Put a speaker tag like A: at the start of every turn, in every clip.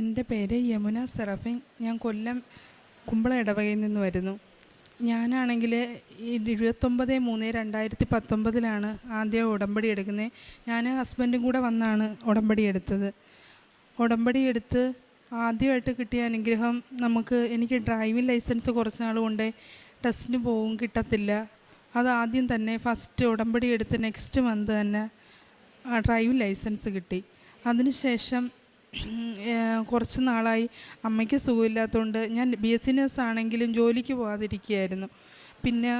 A: എന്റെ പേര് യമുന സെറഫിൻ. ഞാൻ കൊല്ലം കുമ്പള ഇടവകയിൽ നിന്ന് വരുന്നു. ഞാനാണെങ്കിൽ ഇരുപത്തൊമ്പത് മൂന്ന് രണ്ടായിരത്തി പത്തൊമ്പതിലാണ് ആദ്യം ഉടമ്പടി എടുക്കുന്നത്. ഞാൻ ഹസ്ബൻഡും കൂടെ വന്നാണ് ഉടമ്പടി എടുത്തത്. ഉടമ്പടി എടുത്ത് ആദ്യമായിട്ട് കിട്ടിയ അനുഗ്രഹം നമുക്ക് എനിക്ക് ഡ്രൈവിംഗ് ലൈസൻസ് കുറച്ച് നാൾ കൊണ്ട് ടെസ്റ്റിന് പോകും കിട്ടത്തില്ല. അത് ആദ്യം തന്നെ ഫസ്റ്റ് ഉടമ്പടി എടുത്ത് നെക്സ്റ്റ് മന്ത് തന്നെ ഡ്രൈവിംഗ് ലൈസൻസ് കിട്ടി. അതിനുശേഷം കുറച്ച് നാളായി അമ്മയ്ക്ക് സുഖമില്ലാത്തതുകൊണ്ട് ഞാൻ ബി എസ് സി നഴ്സ് ആണെങ്കിലും ജോലിക്ക് പോകാതിരിക്കുകയായിരുന്നു പിന്നെ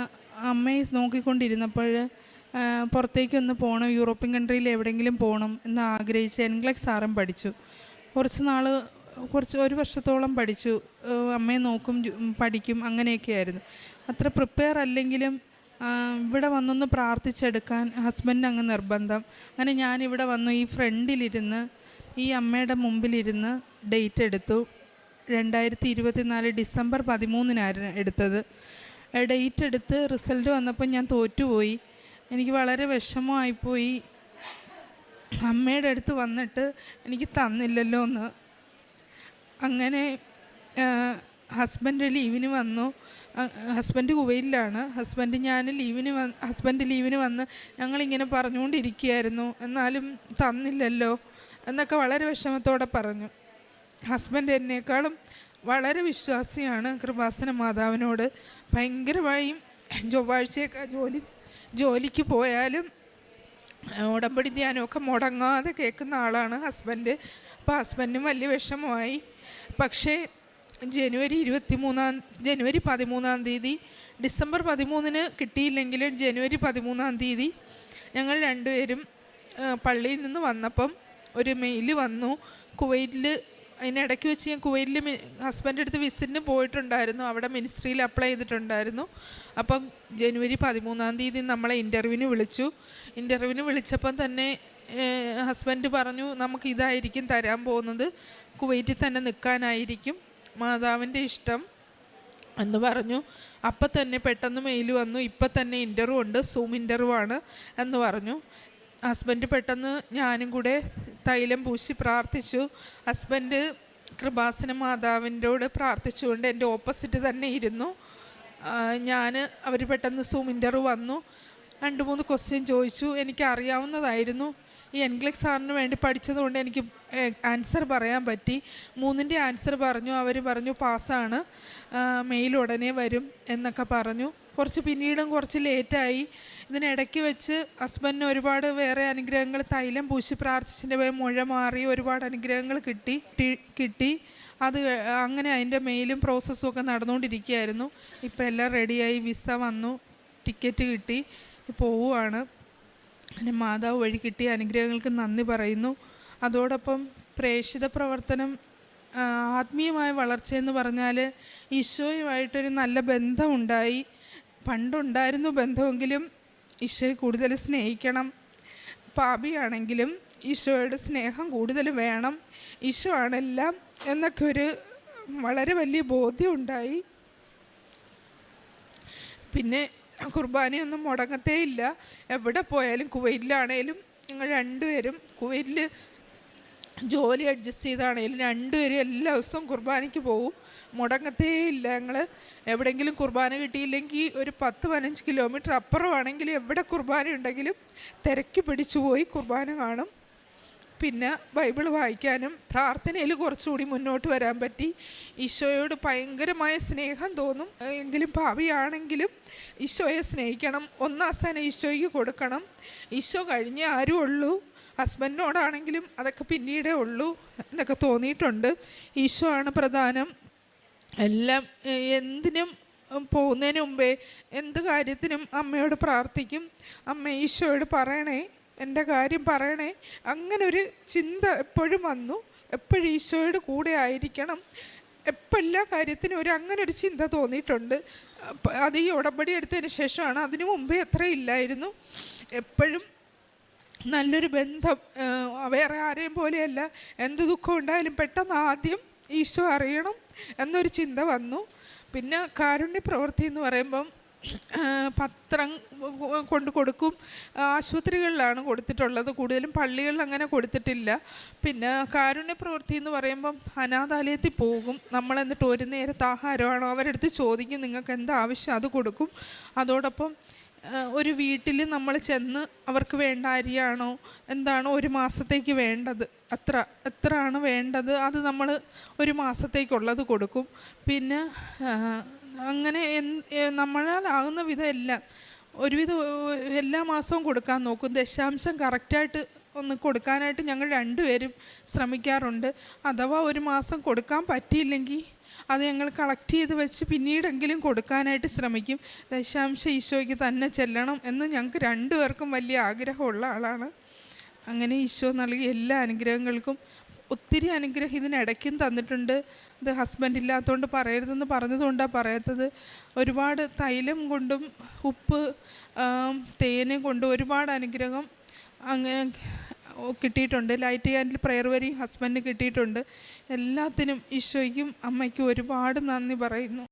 A: അമ്മയെ നോക്കിക്കൊണ്ടിരുന്നപ്പോൾ പുറത്തേക്കൊന്ന് പോകണം യൂറോപ്യൻ കൺട്രിയിൽ എവിടെയെങ്കിലും പോകണം എന്ന് ആഗ്രഹിച്ച് എൻഗ്ലക്സ് സാറും പഠിച്ചു. കുറച്ച് നാൾ കുറച്ച് ഒരു വർഷത്തോളം പഠിച്ചു. അമ്മയെ നോക്കും പഠിക്കും അങ്ങനെയൊക്കെയായിരുന്നു. അത്ര പ്രിപ്പയർ അല്ലെങ്കിലും ഇവിടെ വന്നൊന്ന് പ്രാർത്ഥിച്ചെടുക്കാൻ ഹസ്ബൻഡ് അങ്ങ് നിർബന്ധം. അങ്ങനെ ഞാൻ ഇവിടെ വന്നു ഈ ഫ്രണ്ടിലിരുന്ന് ഈ അമ്മയുടെ മുമ്പിലിരുന്ന് ഡേറ്റ് എടുത്തു. രണ്ടായിരത്തി ഇരുപത്തിനാല് ഡിസംബർ പതിമൂന്നിനായിരുന്നു എടുത്തത്. ഡേറ്റ് എടുത്ത് റിസൾട്ട് വന്നപ്പോൾ ഞാൻ തോറ്റുപോയി. എനിക്ക് വളരെ വിഷമമായിപ്പോയി. അമ്മയുടെ അടുത്ത് വന്നിട്ട് എനിക്ക് തന്നില്ലല്ലോ എന്ന്. അങ്ങനെ ഹസ്ബൻഡ് ലീവിന് വന്നു. ഹസ്ബൻഡ് കുവയിലാണ് ഹസ്ബൻഡ് ഞാൻ ലീവിന് വന്ന് ഹസ്ബൻഡ് ലീവിന് വന്ന് ഞങ്ങളിങ്ങനെ പറഞ്ഞുകൊണ്ടിരിക്കുകയായിരുന്നു. എന്നാലും തന്നില്ലല്ലോ. എന്നൊക്കെ വളരെ വിഷമത്തോടെ പറഞ്ഞു. ഹസ്ബൻഡ് എന്നേക്കാളും വളരെ വിശ്വാസിയാണ് കൃപാസന മാതാവിനോട്. ഭയങ്കരമായും ചൊവ്വാഴ്ചയൊക്കെ ജോലി ജോലിക്ക് പോയാലും ഉടമ്പടി ധ്യാനമൊക്കെ മുടങ്ങാതെ കേൾക്കുന്ന ആളാണ് ഹസ്ബൻഡ് അപ്പോൾ ഹസ്ബൻഡിനും വലിയ വിഷമമായി. പക്ഷേ ജനുവരി ഇരുപത്തി മൂന്നാം ജനുവരി പതിമൂന്നാം തീയതി ഡിസംബർ പതിമൂന്നിന് കിട്ടിയില്ലെങ്കിലും ജനുവരി പതിമൂന്നാം തീയതി ഞങ്ങൾ രണ്ടുപേരും പള്ളിയിൽ നിന്ന് വന്നപ്പം ഒരു മെയിൽ വന്നു. കുവൈറ്റിൽ അതിനിടയ്ക്ക് വെച്ച് ഞാൻ കുവൈറ്റിൽ ഹസ്ബൻഡ് അടുത്ത് വിസിറ്റിന് പോയിട്ടുണ്ടായിരുന്നു. അവിടെ മിനിസ്ട്രിയിൽ അപ്ലൈ ചെയ്തിട്ടുണ്ടായിരുന്നു. അപ്പം ജനുവരി പതിമൂന്നാം തീയതി നമ്മളെ ഇന്റർവ്യൂവിന് വിളിച്ചു. ഇന്റർവ്യൂവിന് വിളിച്ചപ്പം തന്നെ ഹസ്ബൻഡ് പറഞ്ഞു നമുക്ക് ഇതായിരിക്കും തരാൻ പോകുന്നത്. കുവൈറ്റിൽ തന്നെ നിൽക്കാനായിരിക്കും. മാതാവിന്റെ ഇഷ്ടം. എന്ന് പറഞ്ഞു. അപ്പം തന്നെ പെട്ടെന്ന് മെയിൽ വന്നു. ഇപ്പം തന്നെ ഇന്റർവ്യൂ ഉണ്ട്. സൂം ഇന്റർവ്യൂ ആണ് എന്ന് പറഞ്ഞു. ഹസ്ബൻഡ് പെട്ടെന്ന് ഞാനും കൂടെ തൈലം പൂശി പ്രാർത്ഥിച്ചു. ഹസ്ബൻഡ് കൃപാസന മാതാവിന്റെയോട് പ്രാർത്ഥിച്ചുകൊണ്ട് എന്റെ ഓപ്പോസിറ്റ് തന്നെ ഇരുന്നു. ഞാൻ അവർ പെട്ടെന്ന് സൂം ഇന്റർവ്യൂ വന്നു. രണ്ട് മൂന്ന് ക്വസ്റ്റ്യൻ ചോദിച്ചു. എനിക്ക് അറിയാവുന്നതായിരുന്നു ഈ എൻഗ്ലക് സാറിന് വേണ്ടി പഠിച്ചതുകൊണ്ട് എനിക്ക് ആൻസർ പറയാൻ പറ്റി. മൂന്നിന്റെ ആൻസർ പറഞ്ഞു. അവർ പറഞ്ഞു പാസ്സാണ്. മെയിൽ ഉടനെ വരും എന്നൊക്കെ പറഞ്ഞു. കുറച്ച് പിന്നീടും കുറച്ച് ലേറ്റായി. ഇതിനിടയ്ക്ക് വെച്ച് ഹസ്ബൻഡിന് ഒരുപാട് വേറെ അനുഗ്രഹങ്ങൾ തൈലം പൂശി പ്രാർത്ഥിച്ചിന്റെ പോയി മുഴ മാറി ഒരുപാട് അനുഗ്രഹങ്ങൾ കിട്ടി കിട്ടി. അത് അങ്ങനെ അതിന്റെ മെയിലും പ്രോസസ്സും ഒക്കെ നടന്നുകൊണ്ടിരിക്കുകയായിരുന്നു. ഇപ്പോൾ എല്ലാം റെഡിയായി. വിസ വന്നു. ടിക്കറ്റ് കിട്ടി. പോവുകയാണ് അങ്ങനെ മാതാവ് വഴി കിട്ടിയ അനുഗ്രഹങ്ങൾക്ക് നന്ദി പറയുന്നു. അതോടൊപ്പം പ്രേക്ഷിത പ്രവർത്തനം ആത്മീയമായ വളർച്ചയെന്ന് പറഞ്ഞാൽ ഈശോയുമായിട്ടൊരു നല്ല ബന്ധമുണ്ടായി. പണ്ടുണ്ടായിരുന്നു ബന്ധമെങ്കിലും ഈശോയെ കൂടുതൽ സ്നേഹിക്കണം. പാപിയാണെങ്കിലും ഈശോയുടെ സ്നേഹം കൂടുതൽ വേണം. ഈശോ ആണെല്ലാം എന്നൊക്കെ ഒരു വളരെ വലിയ ബോധ്യം ഉണ്ടായി. പിന്നെ കുർബാനയൊന്നും മുടങ്ങത്തേ ഇല്ല എവിടെ പോയാലും കുവൈറ്റിലാണേലും ഞങ്ങൾ രണ്ടുപേരും കുവൈറ്റിൽ ജോലി അഡ്ജസ്റ്റ് ചെയ്താണേലും രണ്ടുപേരും എല്ലാ ദിവസവും കുർബാനയ്ക്ക് പോകും മുടങ്ങത്തേ ഇല്ല ഞങ്ങൾ എവിടെയെങ്കിലും കുർബാന കിട്ടിയില്ലെങ്കിൽ ഒരു പത്ത് പതിനഞ്ച് കിലോമീറ്റർ അപ്പുറമാണെങ്കിലും എവിടെ കുർബാന ഉണ്ടെങ്കിലും തിരക്കി പിടിച്ചു പോയി കുർബാന കാണും. പിന്നെ ബൈബിൾ വായിക്കാനും പ്രാർത്ഥനയിൽ കുറച്ചുകൂടി മുന്നോട്ട് വരാൻ പറ്റി. ഈശോയോട് ഭയങ്കരമായ സ്നേഹം തോന്നും. എങ്കിലും ഭാവിയാണെങ്കിലും ഈശോയെ സ്നേഹിക്കണം. ഒന്നാം സ്ഥാനം ഈശോയ്ക്ക് കൊടുക്കണം. ഈശോ കഴിഞ്ഞ ആരും ഉള്ളൂ. ഹസ്ബൻഡിനോടാണെങ്കിലും അതൊക്കെ പിന്നീടേ ഉള്ളൂ എന്നൊക്കെ തോന്നിയിട്ടുണ്ട്. ഈശോ ആണ് പ്രധാനം. എല്ലാം എന്തിനും പോകുന്നതിന് മുമ്പേ എന്ത് കാര്യത്തിനും അമ്മയോട് പ്രാർത്ഥിക്കും. അമ്മ ഈശോയോട് പറയണേ എന്റെ കാര്യം പറയണേ അങ്ങനെ ഒരു ചിന്ത എപ്പോഴും വന്നു. എപ്പോഴും ഈശോയുടെ കൂടെ ആയിരിക്കണം. എപ്പോൾ എല്ലാ കാര്യത്തിനും ഒരു അങ്ങനെ ഒരു ചിന്ത തോന്നിയിട്ടുണ്ട്. അത് ഈ ഉടമ്പടി എടുത്തതിന് ശേഷമാണ് അതിനു മുമ്പേ എത്ര ഇല്ലായിരുന്നു. എപ്പോഴും നല്ലൊരു ബന്ധം വേറെ ആരെയും പോലെയല്ല. എന്ത് ദുഃഖം ഉണ്ടായാലും പെട്ടെന്ന് ആദ്യം ഈശോ അറിയണം എന്നൊരു ചിന്ത വന്നു. പിന്നെ കാരുണ്യ പ്രവൃത്തി എന്ന് പറയുമ്പം പത്രം കൊണ്ട് കൊടുക്കും. ആശുപത്രികളിലാണ് കൊടുത്തിട്ടുള്ളത്. കൂടുതലും പള്ളികളിൽ അങ്ങനെ കൊടുത്തിട്ടില്ല. പിന്നെ കാരുണ്യ പ്രവൃത്തി എന്ന് പറയുമ്പം അനാഥാലയത്തിൽ പോകും. നമ്മൾ എന്നിട്ട് ഒരു നേരത്തെ ആഹാരമാണോ അവരെടുത്ത് ചോദിക്കും. നിങ്ങൾക്ക് എന്താ ആവശ്യം അത് കൊടുക്കും. അതോടൊപ്പം ഒരു വീട്ടിൽ നമ്മൾ ചെന്ന് അവർക്ക് വേണ്ട അരിയാണോ എന്താണോ ഒരു മാസത്തേക്ക് വേണ്ടത് അത്ര എത്ര ആണ് വേണ്ടത് അത് നമ്മൾ ഒരു മാസത്തേക്കുള്ളത് കൊടുക്കും. പിന്നെ അങ്ങനെ നമ്മളാലാകുന്ന വിധം എല്ലാം ഒരുവിധം എല്ലാ മാസവും കൊടുക്കാൻ നോക്കും. ദശാംശം കറക്റ്റായിട്ട് ഒന്ന് കൊടുക്കാനായിട്ട് ഞങ്ങൾ രണ്ടുപേരും ശ്രമിക്കാറുണ്ട്. അഥവാ ഒരു മാസം കൊടുക്കാൻ പറ്റിയില്ലെങ്കിൽ അത് ഞങ്ങൾ കളക്ട് ചെയ്ത് വെച്ച് പിന്നീടെങ്കിലും കൊടുക്കാനായിട്ട് ശ്രമിക്കും. ദശാംശം ഈശോയ്ക്ക് തന്നെ ചെല്ലണം എന്ന് ഞങ്ങൾക്ക് രണ്ടുപേർക്കും വലിയ ആഗ്രഹമുള്ള ആളാണ്. അങ്ങനെ ഈശോ നൽകിയ എല്ലാ അനുഗ്രഹങ്ങൾക്കും ഒത്തിരി അനുഗ്രഹം ഇതിനിടയ്ക്കും തന്നിട്ടുണ്ട്. ഇത് ഹസ്ബൻഡ് ഇല്ലാത്തതുകൊണ്ട് പറയരുതെന്ന് പറഞ്ഞതുകൊണ്ടാണ് പറയാത്തത്. ഒരുപാട് തൈലം കൊണ്ടും ഉപ്പ് തേനും കൊണ്ടും ഒരുപാട് അനുഗ്രഹം അങ്ങനെ കിട്ടിയിട്ടുണ്ട്. ലൈറ്റ് ക്യാൻഡിൽ പ്രെയർ വരെയും ഹസ്ബൻഡിന് കിട്ടിയിട്ടുണ്ട്. എല്ലാത്തിനും ഈശോയ്ക്കും അമ്മയ്ക്കും ഒരുപാട് നന്ദി പറയുന്നു.